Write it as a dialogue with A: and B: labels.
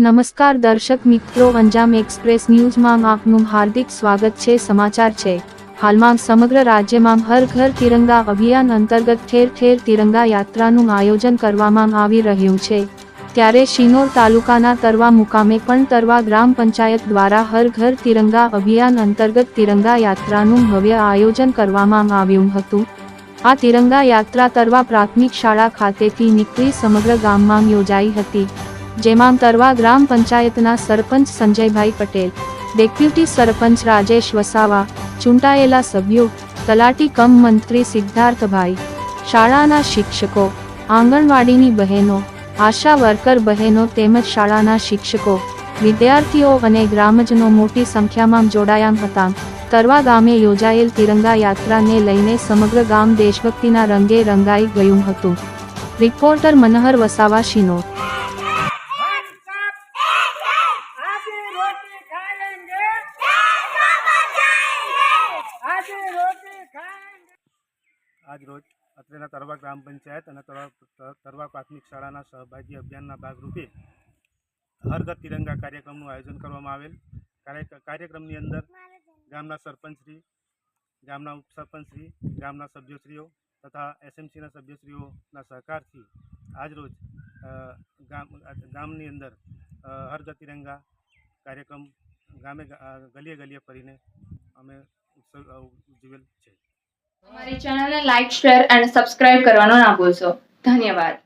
A: નમસ્કાર દર્શક મિત્રો, અંજામ એક્સપ્રેસ ન્યૂઝમાં આપનું હાર્દિક સ્વાગત છે. સમાચાર છે. હાલમાં સમગ્ર રાજ્યમાં હર ઘર તિરંગા અભિયાન અંતર્ગત ઠેર ઠેર તિરંગા યાત્રાનું આયોજન કરવામાં આવી રહ્યું છે. ત્યારે શિનોર તાલુકાના તરવા મુકામે પણ તરવા ગ્રામ પંચાયત દ્વારા હર ઘર તિરંગા અભિયાન અંતર્ગત તિરંગા યાત્રાનું ભવ્ય આયોજન કરવામાં આવ્યું હતું. આ તિરંગા યાત્રા તરવા પ્રાથમિક શાળા ખાતેથી નીકળી સમગ્ર ગામમાં યોજાઈ હતી. જેમાં તરવા ગ્રામ પંચાયતના સરપંચ સંજયભાઈ પટેલ, ડેપ્યુટી સરપંચ રાજેશ વસાવા, ચૂંટાયેલા સભ્યો, તલાટી કમ મંત્રી સિદ્ધાર્થભાઈ, શાળાના શિક્ષકો, આંગણવાડીની બહેનો, આશા વર્કર બહેનો તેમજ શાળાના શિક્ષકો, વિદ્યાર્થીઓ અને ગ્રામજનો મોટી સંખ્યામાં જોડાયા હતા. તરવા ગામે યોજાયેલ તિરંગા યાત્રાને લઈને સમગ્ર ગામ દેશભક્તિના રંગે રંગાઈ ગયું હતું. રિપોર્ટર મનહર વસાવા, શિનોર
B: आज रोटी खाएंगे आज रोटी खाएंगे
C: આજ રોજ અત્રેના તરવા ગ્રામ પંચાયત અને તરવા ત- તરવા પ્રાથમિક શાળાના સહભાગી અભિયાનના ભાગરૂપે હર ઘર તિરંગા કાર્યક્રમનું આયોજન કરવામાં આવેલ કાર્ય- કાર્યક્રમની અંદર ગામના સરપંચશ્રી ગામના ઉપસરપંચશ્રી ગામના સભ્યશ્રીઓ તથા એસએમસીના સભ્યશ્રીઓના સહકારથી આજરોજ અ, ગામ ગામની અંદર અ, હર ઘર તિરંગા કાર્યક્રમ ગામે ગલીએ ગલીએ ફરીને અમે ઉજવેલ છે.
D: અમારી ચેનલને લાઇક શેર અને સબસ્ક્રાઇબ કરવાનો ના ભૂલશો. ધન્યવાદ.